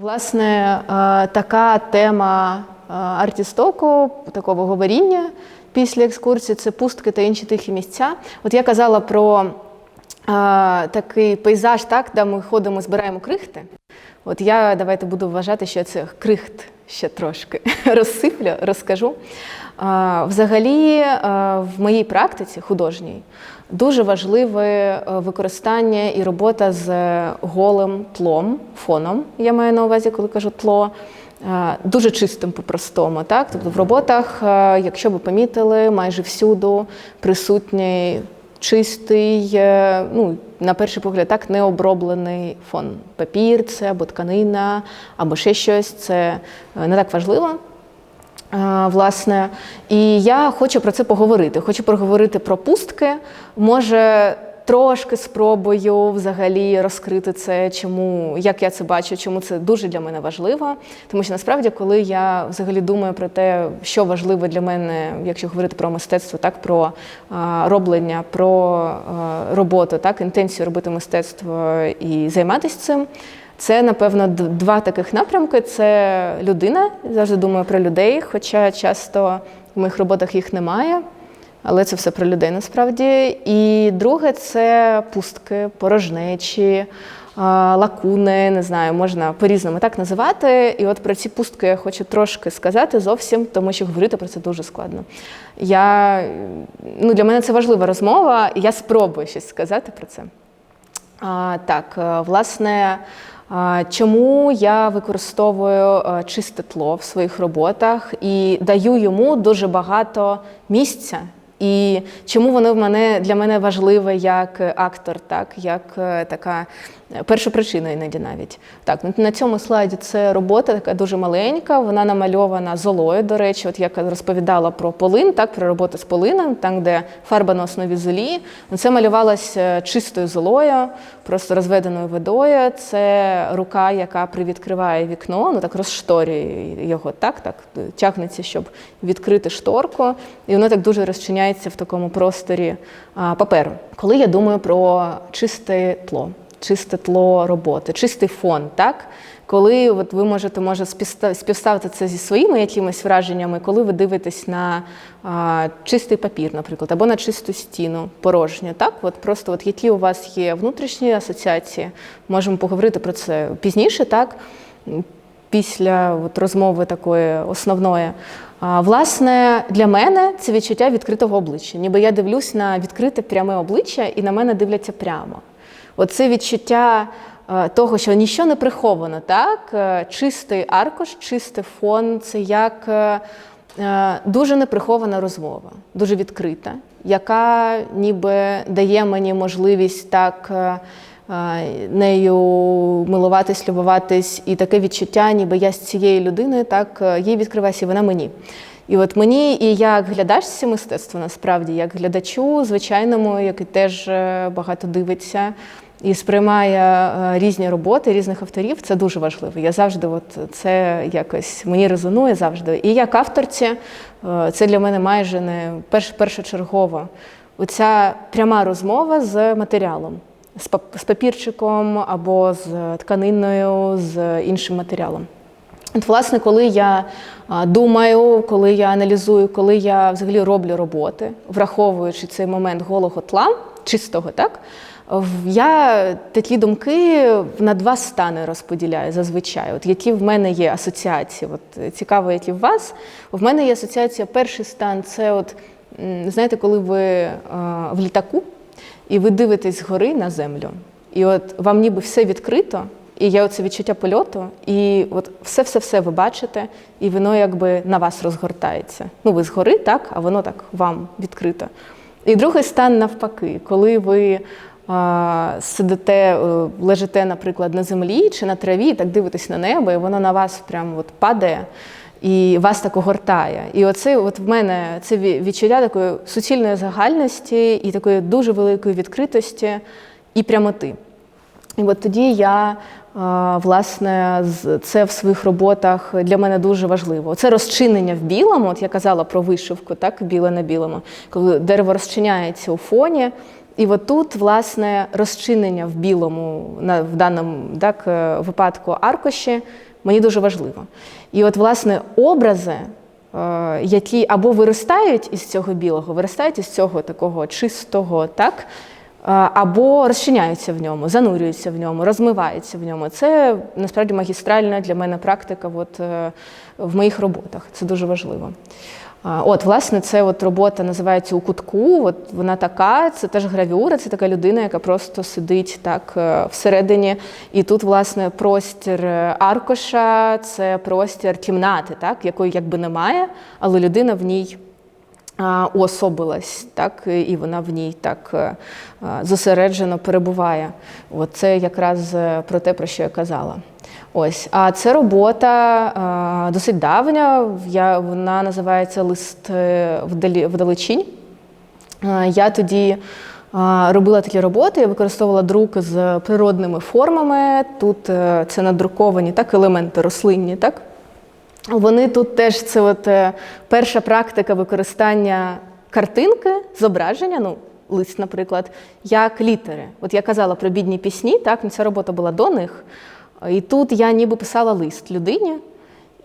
Власне, е, така тема е, артістоку, такого говоріння після екскурсії це пустки та інші тихі місця. От я казала про е, такий пейзаж, так, де ми ходимо, збираємо крихти. От я давайте буду вважати, що це крихт ще трошки розсиплю, розкажу. Взагалі, в моїй практиці художній дуже важливе е, використання і робота з голим тлом, фоном. Я маю на увазі, коли кажу тло. е, Дуже чистим по-простому, так? Тобто в роботах, е, якщо ви помітили, майже всюду присутній чистий, е, ну, на перший погляд, так, необроблений фон. Папір це або тканина, або ще щось. Це е, не так важливо. Е, Власне, і я хочу про це поговорити. Хочу поговорити про пустки. Може, трошки спробую взагалі розкрити це, чому, як я це бачу, чому це дуже для мене важливо. Тому що насправді, коли я взагалі думаю про те, що важливо для мене, якщо говорити про мистецтво, так про е, роблення, про е, роботу, так, інтенцію робити мистецтво і займатися цим. Це, напевно, два таких напрямки: це людина. Завжди думаю про людей, хоча часто в моїх роботах їх немає, але це все про людей насправді. І друге це пустки, порожнечі, лакуни, не знаю, можна по-різному так називати. І от про ці пустки я хочу трошки сказати зовсім, тому що говорити про це дуже складно. Я, ну, для мене це важлива розмова, і я спробую щось сказати про це. А, так, е, власне, чому я використовую е, чисте тло в своїх роботах і даю йому дуже багато місця. І чому воно в мене для мене важливе як актор, так як е, така перша причина іноді навіть. Так, ну, на цьому слайді це робота така дуже маленька. Вона намальована золою. До речі, от я розповідала про полин, так про роботу з полином, там де фарба на основі золі. Ну, Це малювалося чистою золою, просто розведеною водою. Це рука, яка привідкриває вікно, ну так розшторює його, так, так тягнеться, щоб відкрити шторку, і воно так дуже розчиняється в такому просторі паперу. Коли я думаю про чисте тло чисте тло роботи, чистий фон, так? Коли от ви можете може співставити це зі своїми якимись враженнями, коли ви дивитесь на а, чистий папір, наприклад, або на чисту стіну, порожню, так? От просто от які у вас є внутрішні асоціації, можемо поговорити про це пізніше, так? Після от розмови такої основної. А, Власне, для мене це відчуття відкритого обличчя. Ніби я дивлюсь на відкрите пряме обличчя і на мене дивляться прямо. Оце відчуття е, того, що нічого не приховано, так? Е, Чистий аркуш, чистий фон це як е, дуже неприхована розмова, дуже відкрита, яка ніби дає мені можливість так. Нею милуватись, любуватись, і таке відчуття, ніби я з цією людиною, так їй відкриваюся, і вона мені. І от мені, і як глядачці мистецтва, насправді, як глядачу, звичайному, який теж багато дивиться і сприймає е, різні роботи різних авторів, це дуже важливо. Я завжди, от це якось мені резонує завжди. І як авторці, е, це для мене майже не перш, першочергово. Оця пряма розмова з матеріалом, з пап- з папірчиком або з тканиною, з іншим матеріалом. От, власне, коли я думаю, коли я аналізую, коли я взагалі роблю роботи, враховуючи цей момент голого тла, чистого, так, я такі думки на два стани розподіляю зазвичай. От які в мене є асоціації. От е, цікаво, які в вас. В мене є асоціація, перший стан це от, знаєте, коли ви а, в літаку і ви дивитесь згори на землю, і от вам ніби все відкрито. І є оце відчуття польоту, і от все-все-все ви бачите, і воно якби на вас розгортається. Ну, ви згори, так, а воно так вам відкрито. І другий стан навпаки, коли ви сидите, е, лежите, наприклад, на землі чи на траві, так дивитесь на небо, і воно на вас прямо от падає. І вас так огортає. І оце от в мене це ві- відчуття такої суцільної загальності і такої дуже великої відкритості і прямоти. І от тоді я власне це в своїх роботах для мене дуже важливо. Це розчинення в білому. От я казала про вишивку, так біле на білому, коли дерево розчиняється у фоні. І от тут, власне, розчинення в білому, на, в даному так, е, випадку аркуші, мені дуже важливо. І от, власне, образи, е, які або виростають із цього білого, виростають із цього такого чистого, так, е, або розчиняються в ньому, занурюються в ньому, розмиваються в ньому. Це насправді магістральна для мене практика от, в моїх роботах. Це дуже важливо. От, власне, це от робота називається у кутку. От вона така, це теж гравюра, це така людина, яка просто сидить так е, всередині. І тут, власне, простір е, аркоша, це простір кімнати, так, якої якби немає, але людина в ній уособилась, так, і вона в ній так е, зосереджено перебуває. От це якраз про те, про що я казала. Ось, а це робота а, досить давня. Я, вона називається Лист е, вдалечінь. Я тоді а, робила такі роботи, я використовувала друк з природними формами. Тут е, це надруковані так, елементи рослинні, так? Вони тут теж це от е, перша практика використання картинки, зображення, ну, лист, наприклад, як літери. От я казала про бідні пісні, так, ну, ця робота була до них. І тут я ніби писала лист людині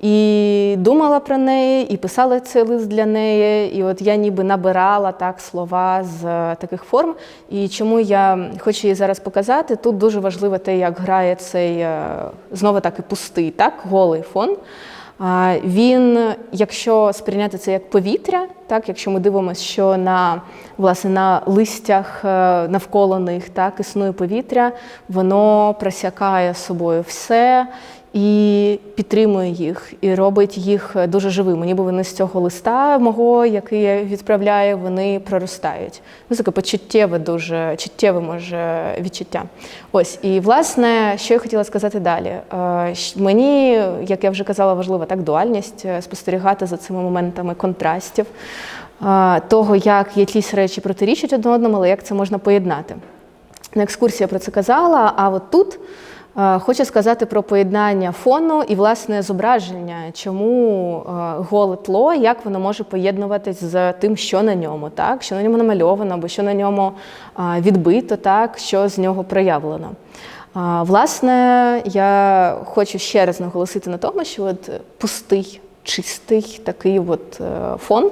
і думала про неї, і писала цей лист для неї. І от я ніби набирала так слова з е, таких форм. І чому я хочу її зараз показати, тут дуже важливо те, як грає цей е, знову таки пустий, так, голий фон. Він, якщо сприйняти це як повітря, так, якщо ми дивимося, що на, власне, на листях е, навколо них так, існує повітря, воно просякає собою все і підтримує їх, і робить їх дуже живими. Ніби вони з цього листа мого, який я відправляю, вони проростають. Ну, таке почуттєве, дуже чуттєве може відчуття. Ось, і власне, що я хотіла сказати далі. Е, Мені, як я вже казала, важлива так дуальність, е, спостерігати за цими моментами контрастів, е, того, як якісь речі протирічать одне одному, але як це можна поєднати. На екскурсії я про це казала, а от тут е, хочу сказати про поєднання фону і власне зображення, чому е, голе тло, як воно може поєднуватись з тим, що на ньому, так? що на ньому намальовано, або що на ньому е, відбито, так? що з нього проявлено. Власне, я хочу ще раз наголосити на тому, що от пустий, чистий такий от е, фон.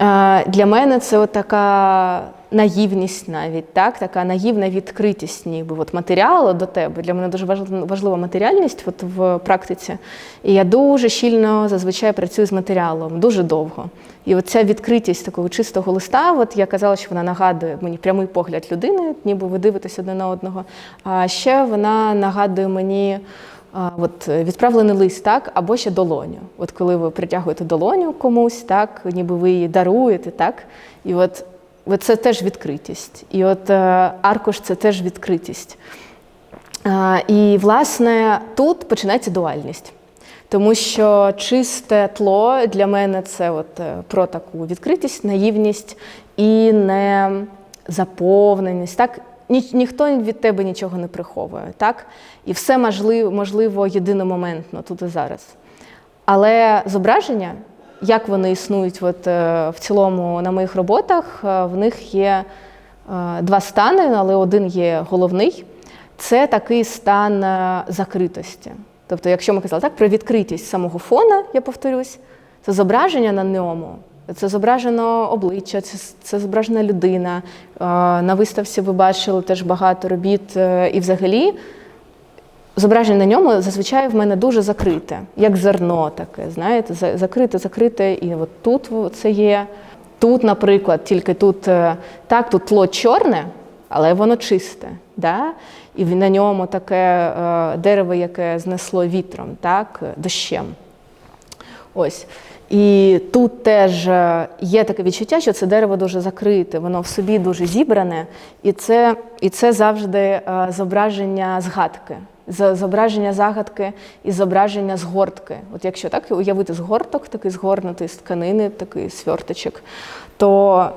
Е, Для мене це така наївність навіть, так? така наївна відкритість ніби от матеріалу до тебе. Для мене дуже важлива матеріальність от в практиці. І я дуже щільно зазвичай працюю з матеріалом, дуже довго. І от ця відкритість такого чистого листа, от я казала, що вона нагадує мені прямий погляд людини, ніби ви дивитесь одне на одного. А ще вона нагадує мені. От відправлений лист, так, або ще долоню. От коли ви притягуєте долоню комусь, так, ніби ви її даруєте, так, і от, от це теж відкритість. І от е, аркуш це теж відкритість. І, власне, тут починається дуальність. Тому що чисте тло для мене це от е, про таку відкритість, наївність і не заповненість. Так? Ні, ніхто від тебе нічого не приховує, так? І все можливо, можливо єдиномоментно тут і зараз. Але зображення, як вони існують от, е, в цілому на моїх роботах, е, в них є е, два стани, але один є головний. Це такий стан закритості. Тобто, якщо ми казали так, про відкритість самого фона, я повторюсь, це зображення на ньому. Це зображено обличчя, це, це зображена людина. Е, На виставці ви бачили теж багато робіт. е, І взагалі зображення на ньому зазвичай в мене дуже закрите, як зерно таке, знаєте, закрите, закрите. І от тут це є. Тут, наприклад, тільки тут е, так, тут тло чорне, але воно чисте. Да? І на ньому таке дерево, яке знесло вітром, так, дощем. Ось. І тут теж е, є таке відчуття, що це дерево дуже закрите, воно в собі дуже зібране, і це, і це завжди е, зображення згадки. Зображення загадки і зображення згортки. От якщо так уявити згорток, такий згорнутий з тканини, такий сверточок, то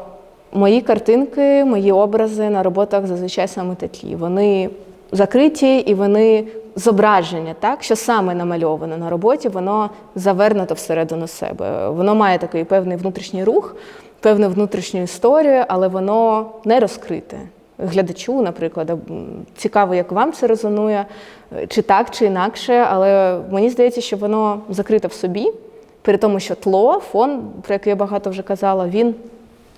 мої картинки, мої образи на роботах зазвичай саме такі. Вони закриті і вони зображення, так, що саме намальовано на роботі, воно завернуто всередину себе. Воно має такий певний внутрішній рух, певну внутрішню історію, але воно не розкрите. Глядачу, наприклад, цікаво, як вам це резонує, е, чи так, чи інакше, але мені здається, що воно закрите в собі, при тому, що тло, фон, про який я багато вже казала, він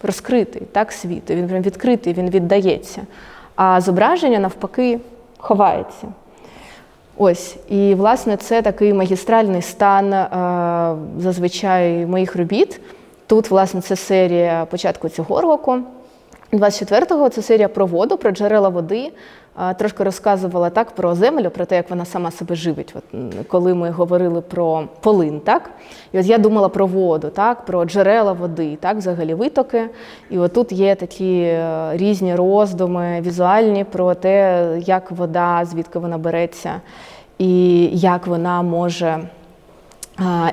розкритий, так, світу, він прям відкритий, він віддається. А зображення навпаки ховається. Ось, і власне це такий магістральний стан е, зазвичай моїх робіт. Тут, власне, це серія початку цього року. 24-го це серія про воду, про джерела води. Трошки розказувала так про землю, про те, як вона сама себе живить. От, коли ми говорили про полин, так? І от я думала про воду, так, про джерела води, так, взагалі витоки. І отут є такі е, різні роздуми візуальні про те, як вода, звідки вона береться, і як вона може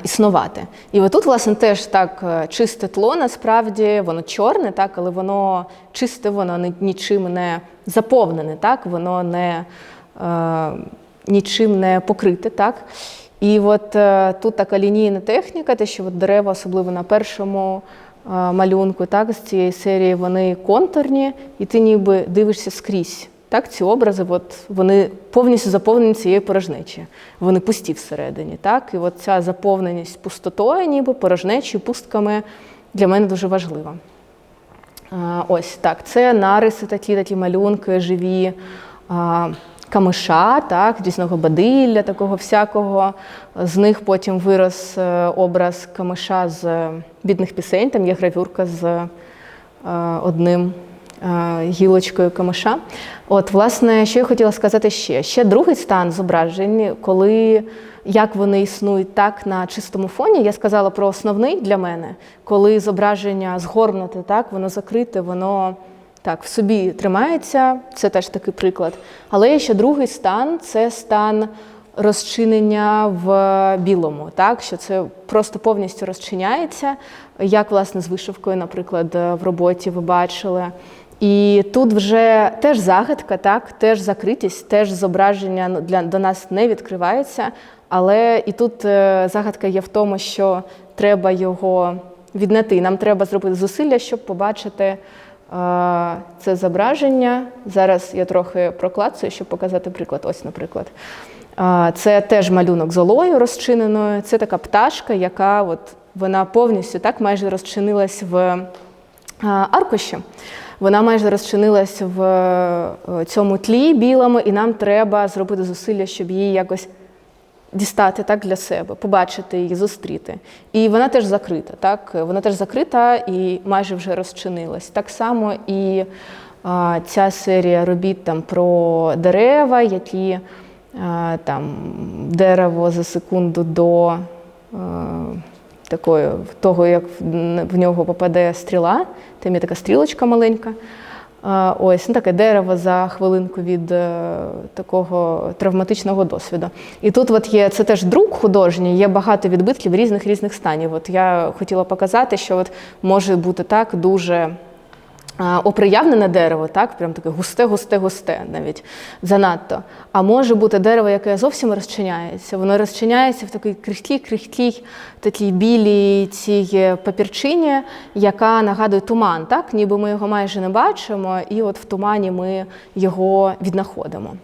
існувати. І отут, власне, теж так е, чисте тло, насправді, воно чорне, так, але воно чисте, воно ні- нічим не заповнене, так, воно не, е, нічим не покрите. Так. І от е, тут така лінійна техніка, те, що от дерева, особливо на першому е, малюнку, так, з цієї серії, вони контурні, і ти ніби дивишся скрізь. Так, ці образи, от, вони повністю заповнені цією порожнечі. Вони пусті всередині. Так? І от ця заповненість пустотою, ніби порожнечою, пустками для мене дуже важлива. А, Ось так. Це нариси, такі, такі малюнки, живі а, камиша, так, різного бадилля, такого всякого. З них потім вирос е, образ камиша з бідних пісень. Там є гравюрка з е, одним гілочкою камиша. От, власне, що я хотіла сказати ще? Ще другий стан зображень, коли як вони існують так на чистому фоні. Я сказала про основний для мене, коли зображення згорнуте, так, воно закрите, воно так в собі тримається. Це теж такий приклад. Але ще другий стан це стан розчинення в білому, так що це просто повністю розчиняється, як власне з вишивкою, наприклад, в роботі ви бачили. І тут вже теж загадка, так, теж закритість, теж зображення для до нас не відкривається. Але і тут е, загадка є в тому, що треба його віднайти. Нам треба зробити зусилля, щоб побачити е, це зображення. Зараз я трохи проклацую, щоб показати приклад. Ось, наприклад. Це теж малюнок золою розчиненою. Це така пташка, яка от вона повністю так майже розчинилась в аркуші. Вона майже розчинилась в е, цьому тлі білому, і нам треба зробити зусилля, щоб її якось дістати так для себе, побачити її, зустріти. І вона теж закрита, так? Вона теж закрита і майже вже розчинилась. Так само і а, ця серія робіт там про дерева, які а, там дерево за секунду до. А, такої того, як в- нього попаде стріла, там є така стрілочка маленька. Ось ну, таке дерево за хвилинку від е, такого травматичного досвіду. І тут от є це теж друк художній, є багато відбитків різних різних станів. От я хотіла показати, що от може бути так дуже оприявнене дерево, так, прям таке густе, густе, густе, навіть занадто. А може бути дерево, яке зовсім розчиняється. Воно розчиняється в такій крихкій, крихкій, такій білій цій папірчині, яка нагадує туман, так, ніби ми його майже не бачимо, і от в тумані ми його віднаходимо.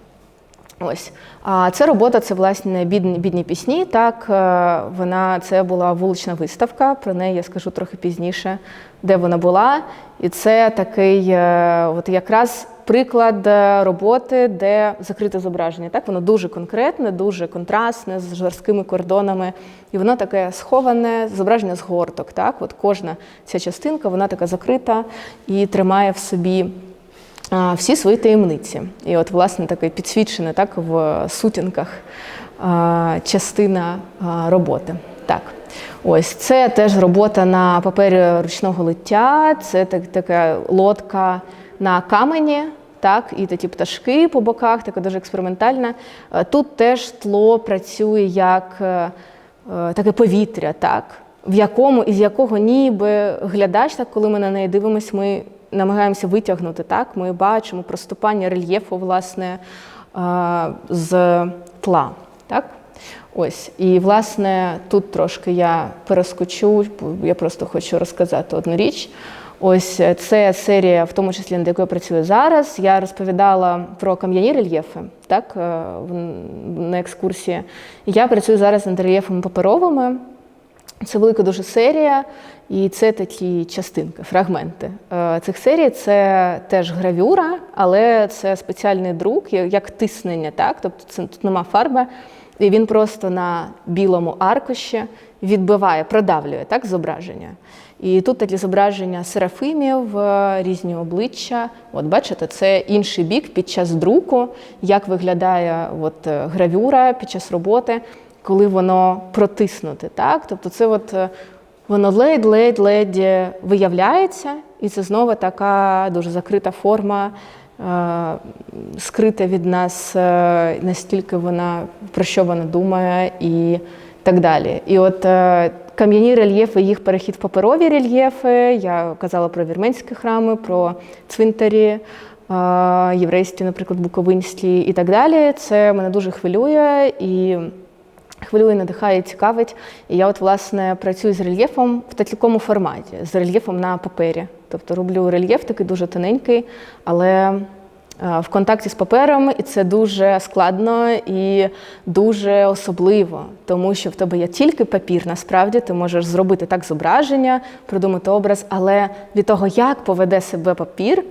Ось. А це робота, це власне бідні, бідні пісні. Так, е, вона це була вулична виставка. Про неї я скажу трохи пізніше, де вона була. І це такий, е, от якраз приклад е, роботи, де закрите зображення. Так, воно дуже конкретне, дуже контрастне, з жорсткими кордонами. І воно таке сховане, зображення з горток. Так, от кожна ця частинка, вона така закрита і тримає в собі всі свої таємниці. І от, власне, таке підсвічене так, в сутінках частина роботи. Так. Ось це теж робота на папері ручного лиття, це так, така лодка на камені, так, і такі пташки по боках, така дуже експериментальна. Тут теж тло працює як е, е, таке повітря, так, в якому із якого ніби глядач, так, коли ми на неї дивимося, ми намагаємося витягнути. Так? Ми бачимо проступання рельєфу власне, з тла. Так? Ось, і власне тут трошки я перескочу, бо я просто хочу розказати одну річ. Ось е, це серія, в тому числі над якою я працюю зараз. Я розповідала про кам'яні рельєфи, так, е, на екскурсії. Я працюю зараз над рельєфами паперовими. Це велика дуже серія, і це такі частинки, фрагменти Е, цих серій. Це теж гравюра, але це спеціальний друк, як тиснення, так? Тобто це тут нема фарби, і він просто на білому аркуші відбиває, продавлює так, зображення. І тут такі зображення серафимів, е, різні обличчя. От бачите, це інший бік під час друку, як виглядає от, е, гравюра під час роботи коли воно протиснуте. Так? Тобто це от, воно ледь-ледь-ледь виявляється, і це знову така дуже закрита форма, е, скрита від нас, е, настільки вона про що вона думає і так далі. І от е, кам'яні рельєфи, їх перехід в паперові рельєфи. Я казала про вірменські храми, про цвинтарі. е, Єврейські, наприклад, буковинські і так далі. Це мене дуже хвилює і хвилює, надихає, цікавить. І я, от, власне, працюю з рельєфом в такому форматі, з рельєфом на папері. Тобто роблю рельєф такий дуже тоненький, але е, в контакті з папером, і це дуже складно і дуже особливо, тому що в тебе є тільки папір. Насправді ти можеш зробити так зображення, придумати образ, але від того, як поведе себе папір.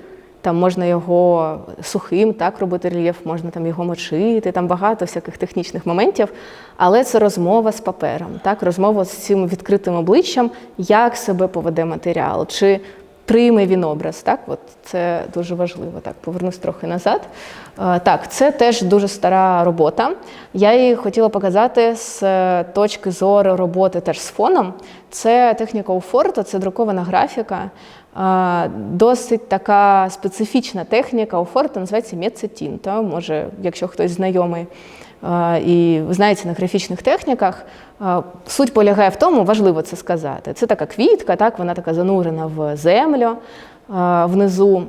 Там можна його сухим так робити рельєф, можна там його мочити, там багато всяких технічних моментів. Але це розмова з папером, так, розмова з цим відкритим обличчям, як себе поведе матеріал, чи прийме він образ. Так, от це дуже важливо. Так, повернусь трохи назад. Е, Так, це теж дуже стара робота. Я її хотіла показати з е, точки зору роботи теж з фоном. Це техніка Уфорто, це друкована графіка. Досить така специфічна техніка у форта називається мецетінто. Може, якщо хтось знайомий і знається на графічних техніках, суть полягає в тому, важливо це сказати. Це така квітка, так, вона така занурена в землю внизу.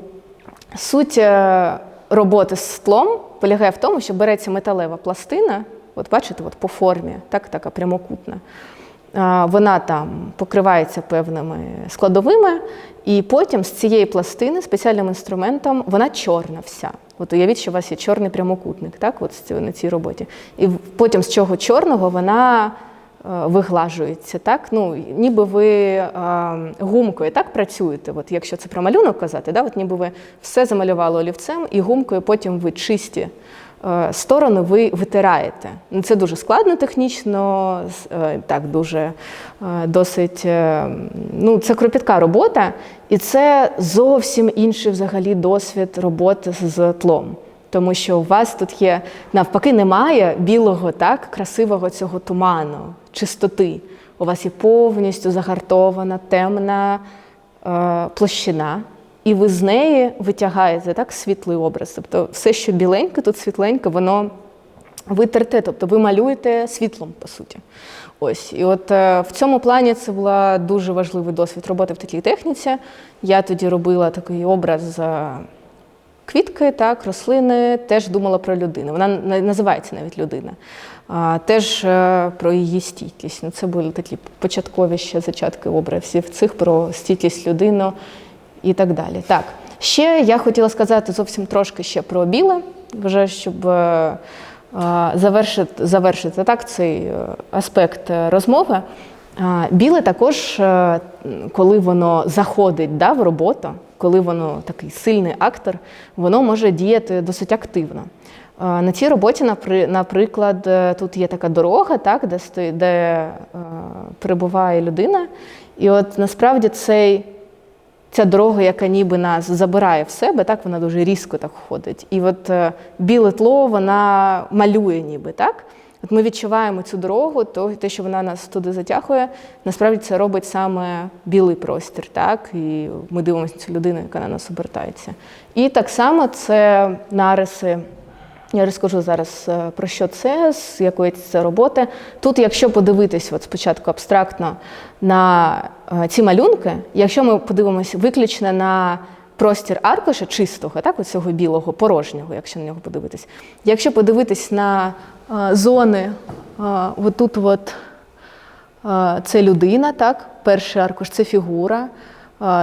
Суть е, роботи з тлом полягає в тому, що береться металева пластина, от бачите, от по формі, так, така прямокутна. Вона там покривається певними складовими, і потім з цієї пластини спеціальним інструментом вона чорна вся. От уявіть, що у вас є чорний прямокутник, так, от на цій роботі. І потім з чого чорного вона е, виглажується, так? Ну, ніби ви гумкою так працюєте, от якщо це про малюнок казати, да? от ніби ви все замалювали олівцем, і гумкою потім ви чисті сторони ви витираєте. Ну, Це дуже складно технічно, е, так дуже е, досить. е, Ну, це кропітка робота, і це зовсім інший взагалі досвід роботи з тлом. Тому що у вас тут є навпаки немає білого, так, красивого цього туману, чистоти. У вас є повністю загартована темна е, площина, і ви з неї витягаєте так світлий образ. Тобто все, що біленьке, тут світленьке, воно витерте, тобто ви малюєте світлом, по суті. Ось. І от е, в цьому плані це була дуже важливий досвід роботи в такій техніці. Я тоді робила такий образ. Квітки, так, рослини, теж думала про людину. Вона на- називається навіть людина. А, теж е, про її стійкість. Ну, це були такі початкові ще зачатки образів цих про стійкість людини і так далі. Так, ще я хотіла сказати зовсім трошки ще про біле, вже щоб е, е, завершити, завершити так, цей е, аспект розмови. Біле також, коли воно заходить да, в роботу, коли воно такий сильний актор, воно може діяти досить активно. На цій роботі, наприклад, тут є така дорога, так, де, де перебуває людина. І от насправді цей, ця дорога, яка ніби нас забирає в себе, так, вона дуже різко так ходить. І от е, біле тло вона малює ніби, так? От ми відчуваємо цю дорогу, то те, що вона нас туди затягує, насправді це робить саме білий простір, так? І ми дивимося цю людину, яка на нас обертається. І так само це нариси. Я розкажу зараз е, про що це, з якої це роботи. Тут, якщо подивитись от спочатку абстрактно на е, ці малюнки, якщо ми подивимося виключно на простір аркуша чистого, так, цього білого, порожнього, якщо на нього подивитись. Якщо подивитись на е, зони, отут от, це людина, так, перший аркуш це фігура.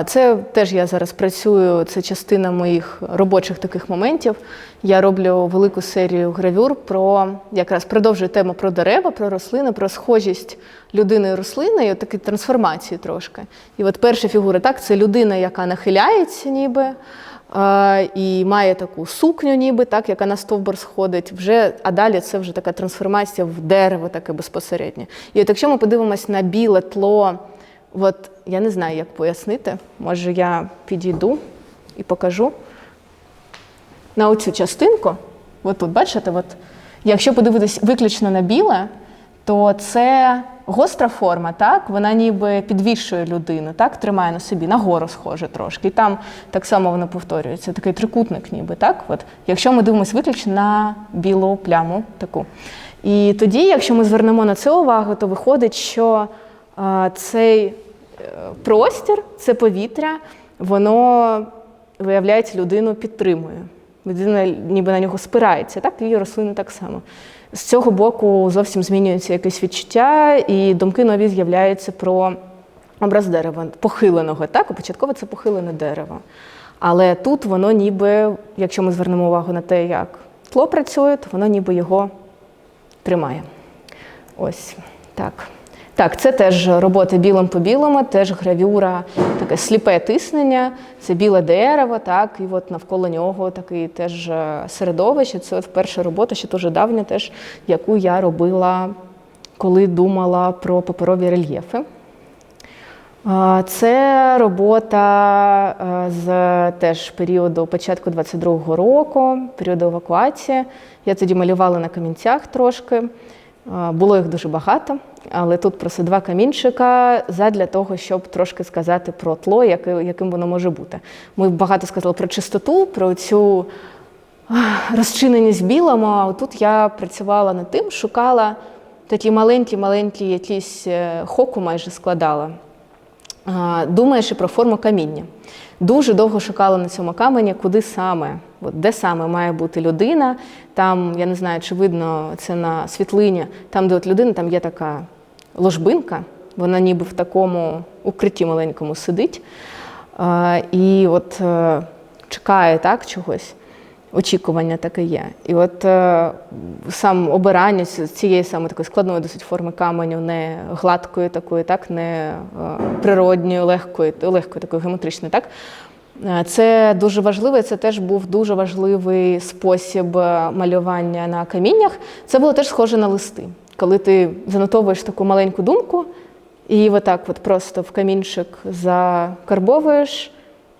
Це теж я зараз працюю, це частина моїх робочих таких моментів. Я роблю велику серію гравюр про якраз продовжую тему про дерева, про рослини, про схожість людини і рослини, і от такі трансформації трошки. І от перша фігура, так, це людина, яка нахиляється, ніби. І має таку сукню, ніби так, яка на стовбур сходить. Вже, а далі це вже така трансформація в дерево, таке безпосередньо. І от якщо ми подивимось на біле тло, от я не знаю, як пояснити. Може, я підійду і покажу на оцю частинку. От тут, бачите, от, якщо подивитись виключно на біле, то це гостра форма, так? Вона ніби підвішує людину, так? тримає на собі, нагору схоже трошки. І там так само воно повторюється, такий трикутник, ніби, так? От, якщо ми дивимося виключно на білу пляму таку. І тоді, якщо ми звернемо на це увагу, то виходить, що цей е, простір, це повітря, воно, виявляється, людину підтримує. Людина ніби на нього спирається, так і рослини так само. З цього боку зовсім змінюється якесь відчуття, і думки нові з'являються про образ дерева, похиленого. Так, початково це похилене дерево. Але тут воно ніби, якщо ми звернемо увагу на те, як тло працює, то воно ніби його тримає. Ось так. Так, це теж робота білим по білому, теж гравюра, таке сліпе тиснення, це біле дерево, так, і от навколо нього такий теж е, середовище. Це от перша робота, ще дуже давня, теж, яку я робила, коли думала про паперові рельєфи. Це робота е, з теж періоду початку 22-го року, періоду евакуації. Я тоді малювала на камінцях трошки. Було їх дуже багато, але тут просто два камінчика задля того, щоб трошки сказати про тло, яким воно може бути. Ми багато сказали про чистоту, про цю розчиненість білому. А тут я працювала над тим, шукала такі маленькі-маленькі якісь е, хоку майже складала а, думаючи про форму каміння. Дуже довго шукала на цьому камені, куди саме, от де саме має бути людина. Там, я не знаю, чи видно це на світлині, там, де от людина, там є така ложбинка, вона ніби в такому укритті маленькому сидить. І от е, чекає так, чогось. Очікування таке є. І от е, сам обирання цієї саме такої складної досить форми каменю, не гладкої такої, так, не е, природньої, легкої, легкої такої геометричної, так. Е, Це дуже важливо, і це теж був дуже важливий спосіб е, малювання на каміннях. Це було теж схоже на листи. Коли ти занотовуєш таку маленьку думку, і отак от просто в камінчик закарбовуєш,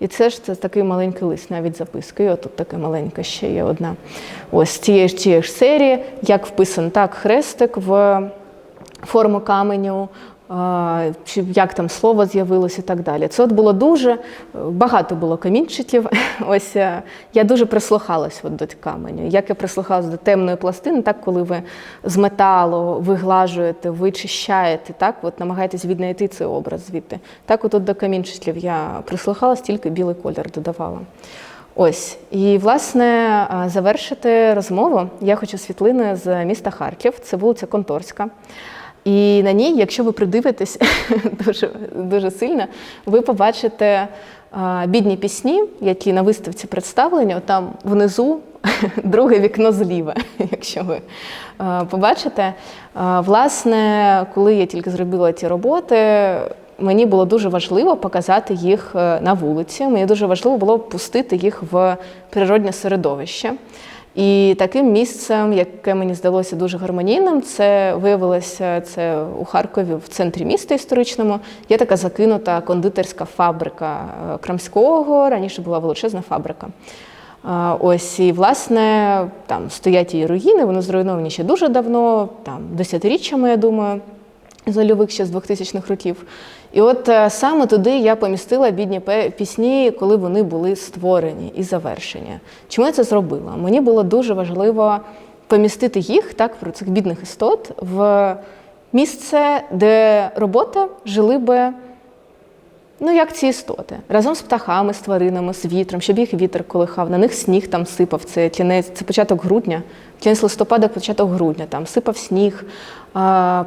і це ж це такий маленький лист, навіть записки. І отут така маленька ще є одна. Ось з цієї ж цієї ж серії, як вписан так хрестик в форму каменю, чи як там слово з'явилось і так далі. Це от було дуже е, багато було камінчиків. Ось е, я дуже прислухалась от до каменю. Як я прислухалась до темної пластини, так коли ви з металу виглажуєте, вичищаєте, так от намагаєтесь віднайти цей образ звідти. Так, от, от до камінчиків я прислухалась, тільки білий колір додавала. Ось і власне завершити розмову. Я хочу світлини з міста Харків. Це вулиця Конторська. І на ній, якщо ви придивитесь дуже, дуже сильно, ви побачите бідні пісні, які на виставці представлені. Там внизу друге вікно зліва, якщо ви побачите. Власне, коли я тільки зробила ті роботи, мені було дуже важливо показати їх е, на вулиці. Мені дуже важливо було пустити їх в природне середовище. І таким місцем, яке мені здалося дуже гармонійним, це виявилося це у Харкові в центрі міста історичному. Є така закинута кондитерська фабрика е, Крамського. Раніше була величезна фабрика. Ось і власне там стоять її руїни, вони зруйновані ще дуже давно, там десятиріччями, я думаю, з нульових ще з 2000-х років. І от е, саме туди я помістила бідні пісні, коли вони були створені і завершені. Чому я це зробила? Мені було дуже важливо помістити їх, так, про цих бідних істот, в місце, де робота жили би Ну, як ці істоти, разом з птахами, з тваринами, з вітром, щоб їх вітер колихав, на них сніг там сипав. Це кінець, це початок грудня, кінець листопада, початок грудня. Там сипав сніг,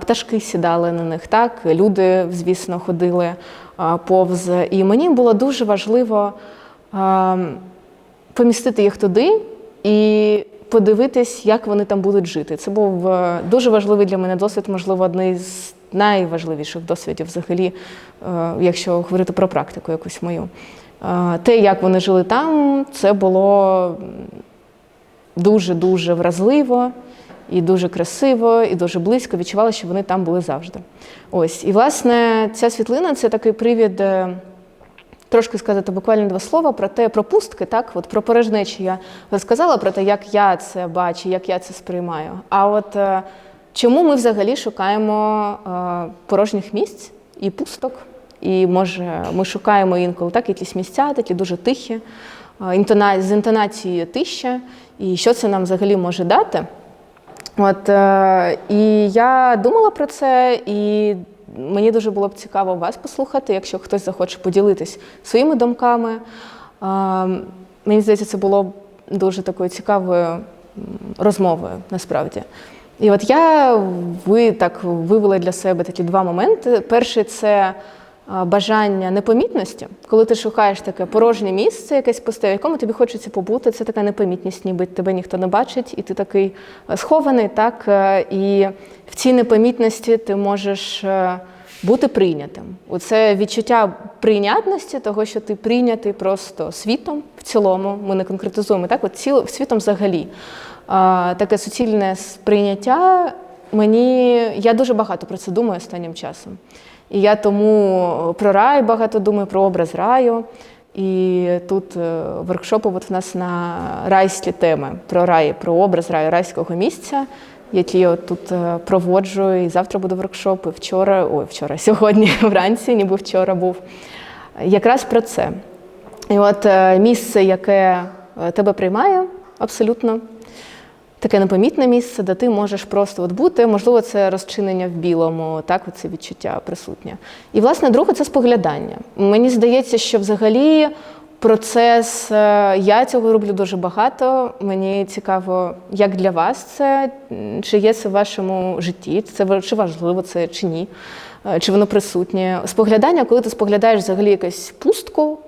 пташки сідали на них. Так, люди, звісно, ходили повз. І мені було дуже важливо помістити їх туди і подивитись, як вони там будуть жити. Це був е, дуже важливий для мене досвід, можливо, одний з найважливіших досвідів взагалі, е, якщо говорити про практику якусь мою. Е, Те, як вони жили там, це було дуже-дуже вразливо. І дуже красиво, і дуже близько відчувала, що вони там були завжди. Ось. І, власне, ця світлина це такий привід е, трошки сказати буквально два слова про те, про пустки, так, от про порожнечі я розказала про те, як я це бачу, як я це сприймаю. А от чому ми взагалі шукаємо е, порожніх місць і пусток? І може, ми шукаємо інколи так, якісь місця, такі дуже тихі, е, з інтонацією тища, і що це нам взагалі може дати. От е, і я думала про це, і мені дуже було б цікаво вас послухати, якщо хтось захоче поділитись своїми думками. Мені здається, це було б дуже такою цікавою розмовою насправді. І от я ви так вивела для себе такі два моменти. Перший це бажання непомітності, коли ти шукаєш таке порожнє місце, якесь пусте, в якому тобі хочеться побути. Це така непомітність, ніби тебе ніхто не бачить, і ти такий е, схований, так е, і в цій непомітності ти можеш е, бути прийнятим. Оце відчуття прийнятності, того, що ти прийнятий просто світом в цілому. Ми не конкретизуємо так, от ціл, світом взагалі. Таке суцільне сприйняття мені я дуже багато про це думаю останнім часом. І я тому про рай багато думаю, про образ раю. І тут е, воркшопи от в нас на райські теми про рай, про образ раю, райського місця, які я тут е, проводжу. І завтра буде воркшоп, і вчора, ой, вчора, сьогодні вранці, ніби вчора був. Якраз про це. І от е, місце, яке тебе приймає, абсолютно таке непомітне місце, де ти можеш просто от бути. Можливо, це розчинення в білому, так, це відчуття присутнє. І, власне, друге це споглядання. Мені здається, що взагалі процес е, я цього роблю дуже багато. Мені цікаво, як для вас це, чи є це в вашому житті, це чи важливо це чи ні. Е, Чи воно присутнє? Споглядання, коли ти споглядаєш взагалі якусь пустку,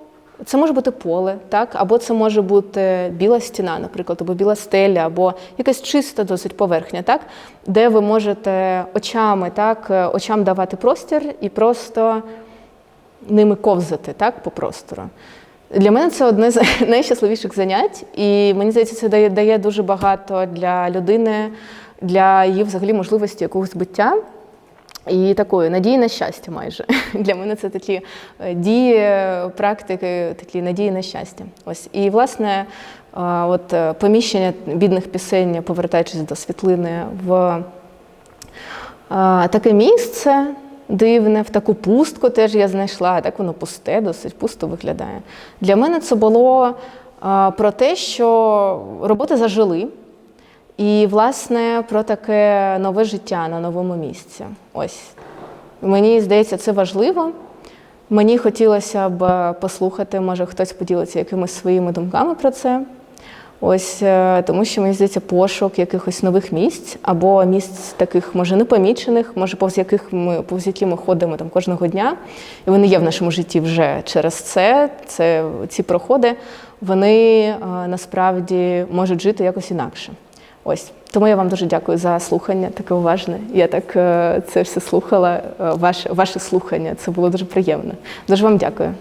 це може бути поле, так? або це може бути біла стіна, наприклад, або біла стеля, або якась чиста досить поверхня, так? де ви можете очами, так, очам давати простір і просто ними ковзати так, по простору. Для мене це одне з найщасливіших занять, і мені здається, це дає, дуже багато для людини, для її взагалі можливості якогось буття. І такої надії на щастя майже. Для мене це такі е, дії, практики, такі надії на щастя. Ось. І, власне, е, от е, поміщення бідних пісень, повертаючись до світлини, в таке місце дивне, в таку пустку теж я знайшла. Так воно пусте, досить пусто виглядає. Для мене це було про те, що роботи зажили. І, власне, про таке нове життя на новому місці. Ось. Мені здається, це важливо. Мені хотілося б послухати, може хтось поділиться якимись своїми думками про це. Ось е, тому, що мені здається, пошук якихось нових місць або місць таких, може, непомічених, може, повз яких ми повз які ми ходимо там кожного дня, і вони є в нашому житті вже через це. Це ці проходи, вони е, насправді можуть жити якось інакше. Ось тому я вам дуже дякую за слухання, таке уважне. Я так е, це все слухала. е, Ваше, ваше слухання це було дуже приємно. Дуже вам дякую.